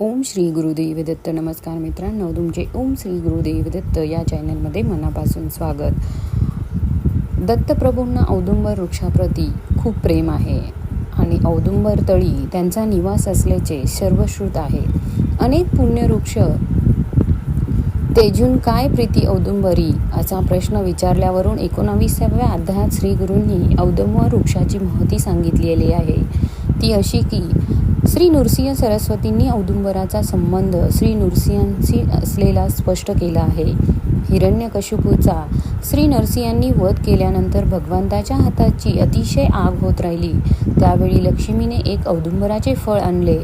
ओम श्री गुरुदेव दत्त नमस्कार मित्रांनो तुमचे ओम श्री गुरुदेव दत्त या चॅनलमध्ये मनापासून स्वागत. दत्तप्रभूंना औदुंबर वृक्षाप्रती खूप प्रेम आहे आणि औदुंबर तळी त्यांचा निवास असल्याचे सर्वश्रुत आहे. अनेक पुण्यवृक्ष तेजून काय प्रीती औदुंबरी असा प्रश्न विचारल्यावरून एकोणावीसाव्या अध्यायात श्री गुरूंनी औदुंबर वृक्षाची महती सांगितलेली आहे. ती अशी की श्री नृसिंह सरस्वतींनी औदुंबराचा संबंध श्री नृसिंहांशी असलेला स्पष्ट केला आहे. हिरण्यकशिपूचा श्री नरसिंहांनी वध केल्यानंतर भगवंताच्या हाताची अतिशय आग होत राहिली. त्यावेळी लक्ष्मीने एक औदुंबराचे फळ आणले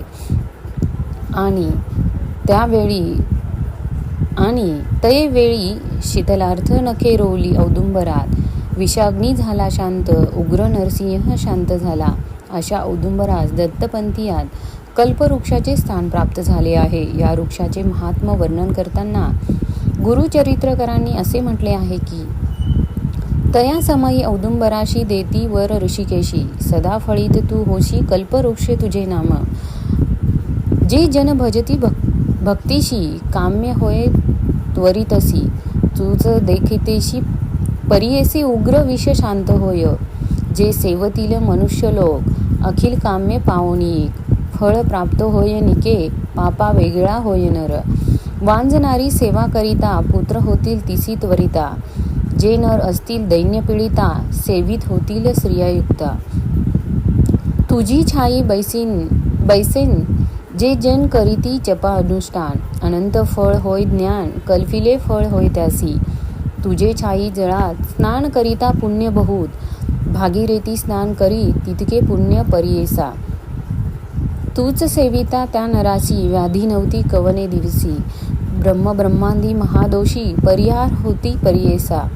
आणि त्यावेळी आणि तयवेळी शीतलार्थ नखे रोवली औदुंबरात. विषाग्नी झाला शांत उग्र नरसिंह शांत झाला. अशा औदुंबरास दत्तपंथीयात कल्पवृक्षाचे स्थान प्राप्त झाले आहे. या वृक्षाचे महात्म वर्णन करताना गुरुचरित्रकरांनी असे म्हटले आहे की तया समयी औदुंबराशी देती वर ऋषिकेशी सदा फळीत तू होशी कल्पवृक्षे तुझे नाम. जे जन भजती भक् भक्तीशी काम्य होय त्वरितसी तुझ देखितेशी परियेसी उग्र विष शांत होय. जे सेवतील मनुष्य लोक अखिल काम्य पावनी फळ प्राप्त होय निके पापा वेगळा होय नर. वांजणारी सेवा करिता पुत्र होतील तिसी त्वरिता. जे नर असतील दैन्य पीडिता सेवित होतील स्त्रियायुक्ता. तुझी छाई बैसीन बैसेन. जे जन करीती जपा अनुष्ठान. अनंत फळ होय ज्ञान कल्फिले फळ होय त्यासी. तुझे छाई जळात स्नान करिता पुण्य बहुत. भागीरेती स्नान करी तितके पुण्य परियेसा. तूच सेविता त्या नरासी व्याधी नव्हती कवने दिवसी ब्रह्मब्रह्मांदी महादोषी परिहार होती परियेसा.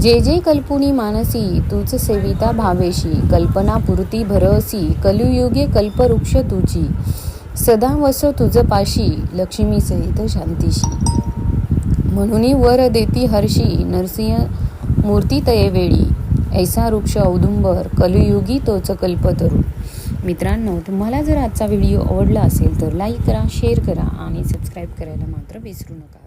जे जे कल्पुनी मानसी तूच सेविता भावेशी. कल्पना पुरती भरसी कलियुगे कल्पवृक्ष तुझी सदा वसो तुझ पाशी लक्ष्मी सहित शांतीशी. म्हणून वर देती हर्षी नरसिंह मूर्ती तयेवेळी ऐसा वृक्ष औदुंबर कलियुगी तोच कल्पतरू मित्रांनो तुम्हाला जर आजचा व्हिडिओ आवडला असेल तर लाईक करा शेअर करा आणि सबस्क्राईब करायला मात्र विसरू नका.